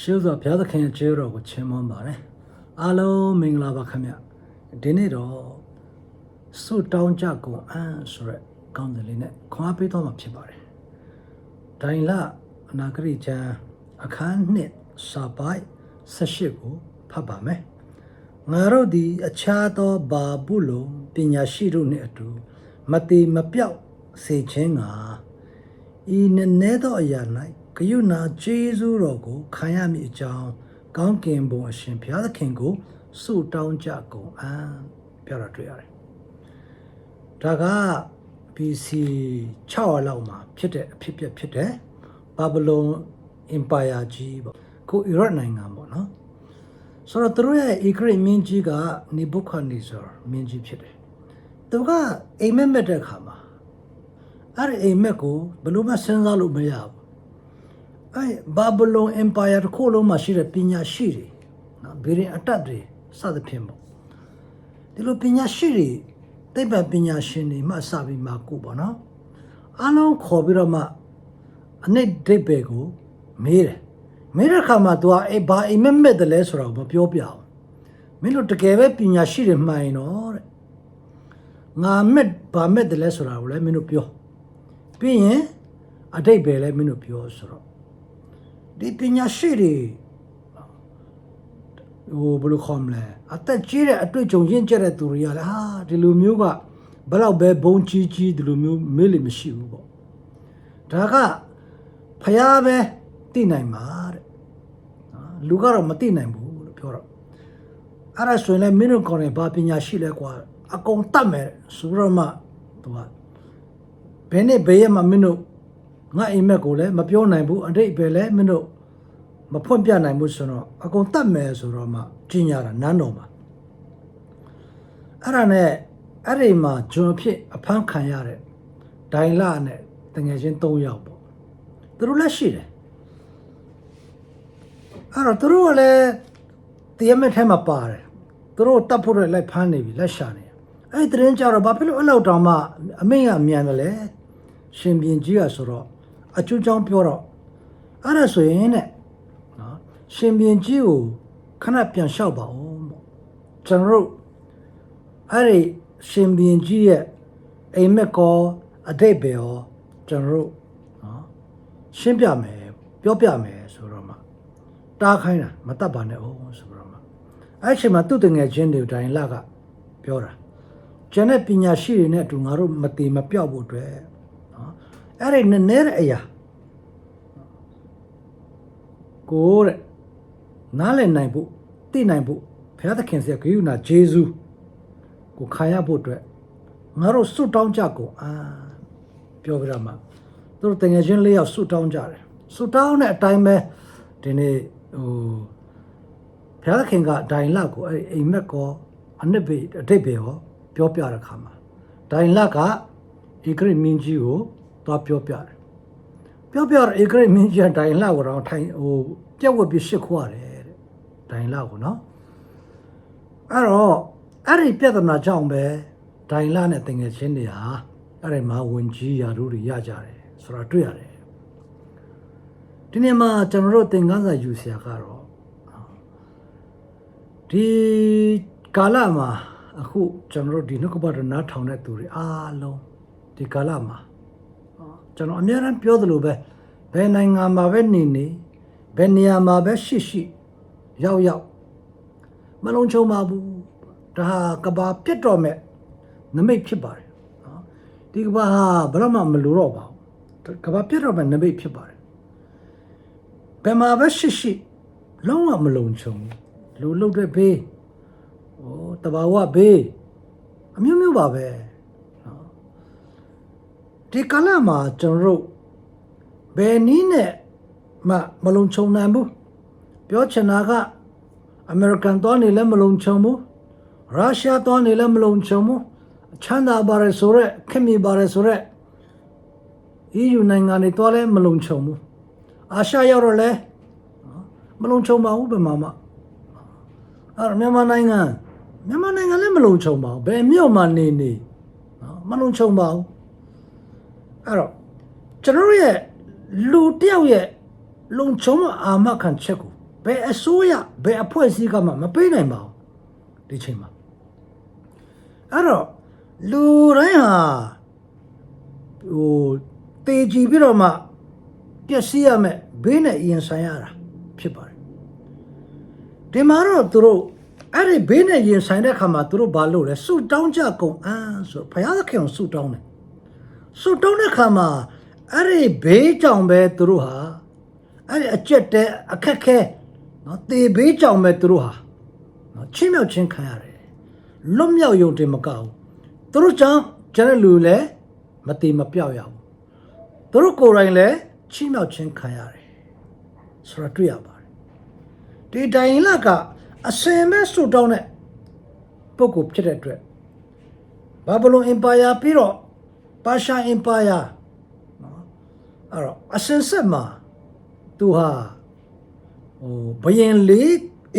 ရှုသောဘုရားသခင်ရဲ့ကျေးဇူးတော်ကိုချီးမွမ်းပါတယ်အားလုံးမင်္ဂလာပါခင်ဗျဒီနေ့တော့ဆုတောင်းကြကုန်အံ့ဆိုရက်ကောင်းတယ်လေးနဲ့ခွန်အားပေးတော့မှာဖြစ်ပါတယ်ဒိုင်လအနာဂရိချံအခန်းနှစ်စာပိုက်18ကိုဖတ်ပါမယ်ငါတို့သည်အခြားသောဘာဘူးလုံပညာရှိတို့နှင့်အတူမတိမပြောက်စေခြင်းကဤနည်းနည်းသောအရာ၌ ဂယုဏကျေးဇူးတော်ကိုခံရမည်အကြောင်းကောင်းကင်ဘုံအရှင်ဘုရားသခင်ကိုဆုတောင်းကြကုန်အံ့ပြောတာတွေ့ရတယ်။ဒါက BC 6လောက်မှာဖြစ်တဲ့အဖြစ်အပျက်ဖြစ်တဲ့ဘာဘလုံ Empire ကြီးပေါ့ခုအီရတ်နိုင်ငံပေါ့နော်။ဆိုတော့သူတို့ရဲ့ Egret မင်းကြီးကနေဘုခါနေဇာမင်းကြီးဖြစ်တယ်။သူကအိမ်မက်မက်တဲ့ခါမှာအဲ့ဒီအိမ်မက်ကိုဘယ်လို့မှစဉ်းစားလို့မရဘူး။ အဲ့ဘာဘလုံ Empire တစ်ခုလုံးမှာရှိတဲ့ပညာရှိတွေနော်ဗီရင်အတတ်တွေစသဖြင့်ပေါ့ဒီလိုပညာရှိတွေသိပ္ပံပညာရှင်တွေမှစပြီးမှကုပေါ့နော်အားလုံးခေါ်ပြီးတော့မှအနှစ်ဒိတ်ပဲကိုမေးတယ်မေးတဲ့အခါမှာ तू ကအေးဘာအိမ်မက်မက်တယ်လဲဆိုတော့မပြောပြအောင်မင်းတို့တကယ်ပဲပညာရှိတွေမှန်ရင်တော့တဲ့ငါမက်ဘာမက်တယ်လဲဆိုတာကိုလည်းမင်းတို့ပြောပြီးရင်အတိတ်ပဲလည်းမင်းတို့ပြောဆိုတော့ ဒီပညာရှိတွေဟိုဘယ်လိုခေါ်မလဲအသက်ကြီးတဲ့အတွေ့အကြုံရင့်ကျက်တဲ့သူတွေကလည်းဟာဒီလိုမျိုးကဘယ်တော့ပဲဘုံကြီးကြီးဒီလိုမျိုးမေးလို့မရှိဘူးပေါ့ဒါကဖျားပဲသိနိုင်မှာတဲ့နော်လူကတော့မသိနိုင်ဘူးလို့ပြောတော့အဲ့ဒါဆိုရင်လည်းမင်းတို့ကောင်းတယ်ဘာပညာရှိလဲကွာအကုန်တတ်မယ်ဆိုတော့မှသူကဘယ်နဲ့ဘယ်ရမှာမင်းတို့ငါအိမ်မက်ကိုလည်းမပြောနိုင်ဘူးအတိတ်ပဲလည်းမင်းတို့ မဖွင့်ပြနိုင်ဘူးဆိုတော့အကုန်တတ်မယ်ဆိုတော့မှကြီးညာတာနန်းတော်မှာအဲ့ဒါနဲ့အဲ့ဒီမှာဂျွန်ဖြစ်အဖမ်းခံရတဲ့ဒိုင်လာနဲ့တငယ်ချင်း၃ယောက်ပေါ့သူတို့လည်းရှိတယ်အဲ့တော့သူတို့ကလည်းတရားမဲ့ထဲမှာပါတယ်သူတို့တတ်ဖို့လည်းလိုက်ဖမ်းနေပြီလက်ရှာနေအဲ့ဒီတရင်ကြတော့ဘာဖြစ်လို့အဲ့လောက်တောင်မှအမိန့်ကမြန်တယ်လေရှင်ပြန်ကြီးကဆိုတော့အကျိုးကြောင့်ပြောတော့အဲ့ဒါဆိုရင်တဲ့နော် ရှင်ပြန်ကြီးကိုခဏပြန်လျှောက်ပါဦးပေါ့ကျွန်တော်တို့အဲ့ဒီရှင်ပြန်ကြီးရဲ့အိမ်မက်ကောအတိတ်ပဲရောကျွန်တော်တို့နော်ရှင်းပြမယ်ပြောပြမယ်ဆိုတော့မှတားခိုင်းတာမတတ်ပါနဲ့အောင်ဆိုတော့မှအဲ့အချိန်မှာသူ့တငယ်ချင်းတွေတိုင်းလကပြောတာကျန်တဲ့ပညာရှိတွေနဲ့အတူငါတို့မတေမပြောက်ဖို့အတွက်နော်အဲ့ဒီနည်းနည်းတဲ့အရာကိုတဲ့ နားလည်နိုင်ဖို့သိနိုင်ဖို့ဘုရားသခင်ဆက်ဂရုဏာဂျေဇုကိုခံရဖို့အတွက်ငါတို့စွတ်တောင်းကြကုန်အာပြောကြမှာသူတို့တငယ်ချင်းလေးယောက်စွတ်တောင်းကြတယ်စွတ်တောင်းတဲ့အတိုင်းပဲဒီနေ့ဟိုဘုရားသခင်ကအဒိုင်လကိုအဲ့ဒီအိမ်မက်ကောအနစ်ပေအတိတ်ပဲရောပြောပြတဲ့ခါမှာဒိုင်လကဧကရမင်းကြီးကိုသွားပြောပြတယ်ပြောပြတော့ဧကရမင်းကြီးကဒိုင်လကိုတော့ထိုင်ဟိုပြက်ဝက်ပြီးရှစ်ခွာတယ်တဲ့ ဒိုင်လကိုနော်အဲ့တော့အဲ့ဒီပြဿနာကြောင့်ပဲဒိုင်လနဲ့တင်ငယ်ချင်းတွေဟာအဲ့ဒီမှာဝင်ကြီးရာထူးတွေရကြတယ်ဆိုတာတွေ့ရတယ်ဒီနေ့မှာကျွန်တော်တို့သင်ခန်းစာယူဆရာကတော့ဒီကာလမှာအခုကျွန်တော်တို့ဒီနှုတ်ကပတ်တော်နားထောင်တဲ့သူတွေအားလုံးဒီကာလမှာကျွန်တော်အများအားပြောသလိုပဲဘယ်နိုင်ငံမှာပဲနေနေဘယ်နေရာမှာပဲရှိရှိ ရောက်ရောက်မလုံးချုံပါဘူးဒါဟာကဘာပြတ်တော်မဲ့နမိတ်ဖြစ်ပါတယ်နော်ဒီကဘာဟာဘယ်တော့မှမလိုတော့ပါဘူးကဘာပြတ်တော်မဲ့နမိတ်ဖြစ်ပါတယ်ဘယ်မှာပဲရှိရှိလုံးဝမလုံချုံဘူးလူလုတ်တဲ့ဘေးဟိုတဘာဝဘေးအမျိုးမျိုးပါပဲနော်ဒီကလမှာကျွန်တော်တို့ဘယ်နည်းနဲ့မှမလုံချုံနိုင်ဘူး ပြောချင်တာကအမေရိကန်သွားနေလည်းမလုံချုံဘူးရုရှားသွားနေလည်းမလုံချုံဘူးချမ်းသာပါတယ်ဆိုရက်ခင်မီပါတယ်ဆိုရက် EU နိုင်ငံတွေသွားလည်းမလုံချုံဘူးအာရှရောက်တော့လည်းနော်မလုံချုံပါဘူးဘယ်မှာမှအဲ့တော့မြန်မာနိုင်ငံမြန်မာနိုင်ငံလည်းမလုံချုံပါဘူးဘယ်မြို့မှာနေနေနော်မလုံချုံပါဘူးအဲ့တော့ကျွန်တော်တို့ရဲ့လူတစ်ယောက်ရဲ့လုံချုံအာမခံချက်ကို ဘယ်အစိုးရဘယ်အဖွဲ့အစည်းကမှမပေးနိုင်ပါဘူးဒီချိန်မှာအဲ့တော့လူတိုင်းဟာဟိုတေကြည့်ပြီးတော့မှပျက်စီးရမယ်ဘေးနဲ့ရင်ဆိုင်ရတာဖြစ်ပါတယ်ဒီမှာတော့သူတို့အဲ့ဒီဘေးနဲ့ရင်ဆိုင်တဲ့ခါမှာသူတို့ဘာလုပ်လဲဆုတောင်းကြကုန်အန်းဆိုဘုရားသခင်ကိုဆုတောင်းတယ်ဆုတောင်းတဲ့ခါမှာအဲ့ဒီဘေးကြောင့်ပဲသူတို့ဟာအဲ့ဒီအကျက်တဲ့အခက်ခဲ နော်တေဘေးကြောင့်ပဲသူတို့ဟာနော်ချင်းမြောက်ချင်းခံရတယ်လွတ်မြောက်ယုံတင်မကဘူးသူတို့ကြောင့်ကျန်တဲ့လူလည်းမတေမပြောက်ရဘူးသူတို့ကိုယ်တိုင်လည်းချင်းမြောက်ချင်းခံရတယ်ဆိုတော့တွေ့ရပါတယ်ဒီတိုင်လကအစင်မဲ့ဆူတောင်းတဲ့ပုဂ္ဂိုလ်ဖြစ်တဲ့အတွက်ဘာဘလုန်အင်ပါယာပြီးတော့ပါရှာအင်ပါယာနော်အဲ့တော့အစင်ဆက်မှာသူဟာ ဟိုဘယင်လေး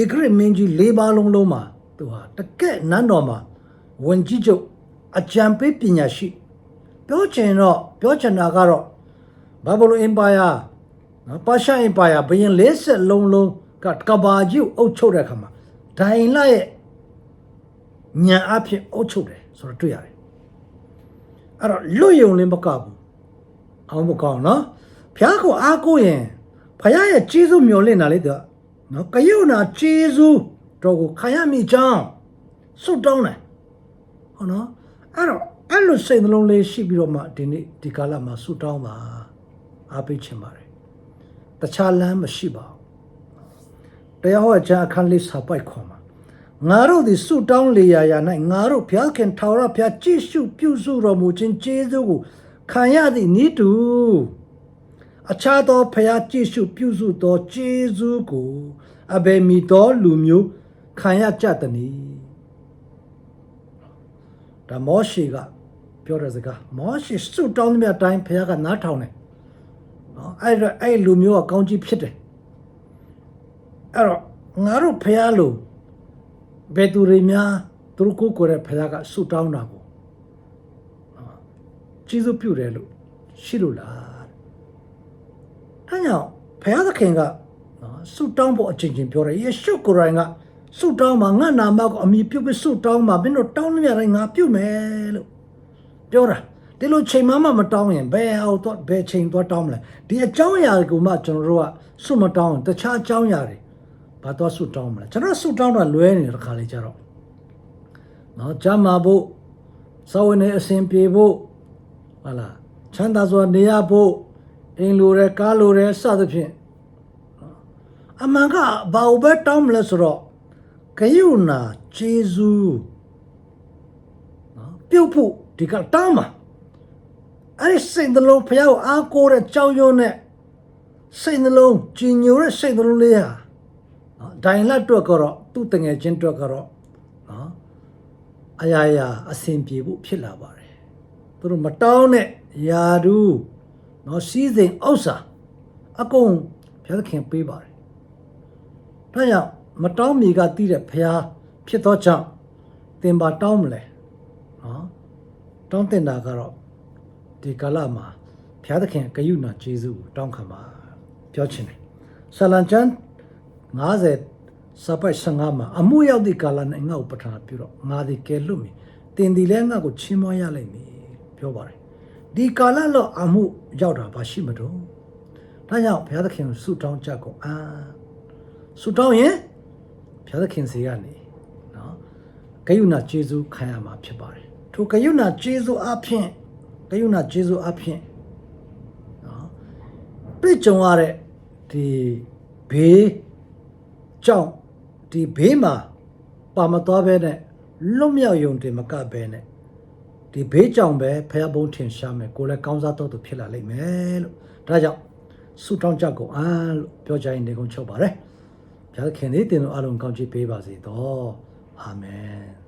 ဧကရမင်းကြီးလေးပါလုံးလုံးမှာသူဟာတကက်နန်းတော်မှာဝင်ကြီးချုပ်အကြံပေးပညာရှိပြောချင်တော့ပြောချင်တာကတော့ဘာဘလုန်အင်ပါယာနော်ပါရှာအင်ပါယာဘယင်လေးဆက်လုံးလုံးကကဘာကြီးကိုအုပ်ချုပ်တဲ့အခါမှာဒိုင်လာရဲ့ညံအဖြစ်အုပ်ချုပ်တယ်ဆိုတော့တွေ့ရတယ်အဲ့တော့လွတ်ယုံလင်းမကဘူးအောင်မကောင်းနော်ဖျားကိုအားကိုးရင် ဖျားရဲ့ကျေးဇူးမျှော်လင့်တာလေသူကနော်ကယုံနာကျေးဇူးတော့ကိုခံရမိကြောင်းစွတ်တောင်းတယ်ဟုတ်နော်အဲ့တော့အဲ့လိုစိတ်နှလုံးလေးရှိပြီးတော့မှဒီနေ့ဒီကာလမှာစွတ်တောင်းပါအားပေးချင်ပါတယ်တခြားလမ်းမရှိပါဘူးတရားဟောကြားအခန်းလေးစာပိုက်ခွန်မှာငါတို့သည်ဆုတောင်းလေရာရာ၌ငါတို့ဘုရားခင်ထာဝရဘုရားကြည်ရှုပြုစုတော်မူခြင်းကျေးဇူးကိုခံရသည့်ဤတူ အခြားသောဘုရားကြည်ရှုပြုစုသောကျေးဇူးကိုအဘယ်မီသောလူမျိုးခံရကြသနည်းဒါမောရှေကပြောတဲ့စကားမောရှေဆုတောင်းသမျှအတိုင်းဘုရားကနားထောင်တယ်နော်အဲ့တော့အဲ့လူမျိုးကကောင်းကြီးဖြစ်တယ်အဲ့တော့ငါတို့ဖះလို့ဘယ်သူတွေများသူတို့ကိုယ်ကိုယ်ရဲ့ဖះကဆုတောင်းတာကိုနော်ကျေးဇူးပြုတယ်လို့ရှိလို့လား အဲကြောင့်ဖះသခင်ကနော်ဆုတောင်းဖို့အချင်းချင်းပြောတယ်ယေရှုကိုယ်တိုင်ကဆုတောင်းမှာငါနာမကိုအမိပြုတ်ပြီးဆုတောင်းမှာမင်းတို့တောင်းနေရတိုင်းငါပြုတ်မယ်လို့ပြောတာဒီလိုချိန်မှမတောင်းရင်ဘယ်အောင်တော့ဘယ်ချိန်တော့တောင်းမလဲဒီအကြောင်းအရာကိုမှကျွန်တော်တို့ကဆုမတောင်းရင်တခြားအကြောင်းအရာတွေဘာတော့ဆုတောင်းမလဲကျွန်တော်ဆုတောင်းတာလွဲနေတဲ့ခါလေးကြတော့နော်ကြမ်းမာဖို့စောဝင်နေအစဉ်ပြေဖို့ဟာလားချမ်းသာစွာနေရဖို့ အိမ်လိုရဲကားလိုရဲစသဖြင့်အမှန်ကဘာဘဲတောင်းမလဲဆိုတော့ကယုနာဂျေဇူးနော်ပြုတ်ဖို့ဒီကတောင်းမှာအဲ့ဒီစိတ်နှလုံးဖျားကိုအားကိုးတဲ့ကြောက်ရွံ့တဲ့စိတ်နှလုံးကြည်ညိုတဲ့စိတ်နှလုံးလေးဟာနော်ဒိုင်လက်တွက်ကတော့သူ့တငယ်ချင်းတွက်ကတော့နော်အရာရာအဆင်ပြေဖို့ဖြစ်လာပါတယ်သူတို့မတောင်းတဲ့ယာဒူး နော်စီးစိမ်ဥစ္စာအကုန်ဘုရားသခင်ပေးပါတယ်ဒါကြောင့်မတောင်းမီကတည်တဲ့ဘုရားဖြစ်သောကြောင့်သင်ပါတောင်းမလဲနော်တောင်းတင်တာကတော့ဒီကာလမှာဘုရားသခင်ဂယုဏဂျေဇုကိုတောင်းခံပါပြောချင်တယ်ဆလန်ချန်90စပိုက်15မှာအမှုရောက်သည့်ကာလ၌ငါ့ကိုပဋ္ဌာန်းပြုတော့ငါသည်ကဲလွတ်မည်တင်သည်လည်းငါ့ကိုချီးမွမ်းရလိမ့်မည်ပြောပါတယ် ဒီကာလလောက်အမှုရောက်တာဘာရှိမတော့ဒါကြောင့်ဘုရားသခင်ကိုဆုတောင်းကြကုန်အာဆုတောင်းရင်ဘုရားသခင်စီကနေနော်ဂယုဏကျေးဇူးခံရမှာဖြစ်ပါတယ်ထိုဂယုဏကျေးဇူးအဖြစ်ဂယုဏကျေးဇူးအဖြစ်နော်ပြည့်ကြုံရတဲ့ဒီဘေးကြောင့်ဒီဘေးမှာပါမသွားပဲနဲ့လွတ်မြောက်ယုံတင်မကပဲနဲ့ ဒီဘေးကြောင့်ပဲဖះဘုံထင်ရှားမယ်ကိုယ်လည်းကောင်းစားတော့သူဖြစ်လာလိမ့်မယ်လို့ဒါကြောင့်ဆုတောင်းကြကုန်အားလို့ပြောကြရင်နေကုန်ချုပ်ပါတယ်ဘုရားခင်သည်တင်တို့အလုံးကောင်းချီးပေးပါစေတော့အာမင်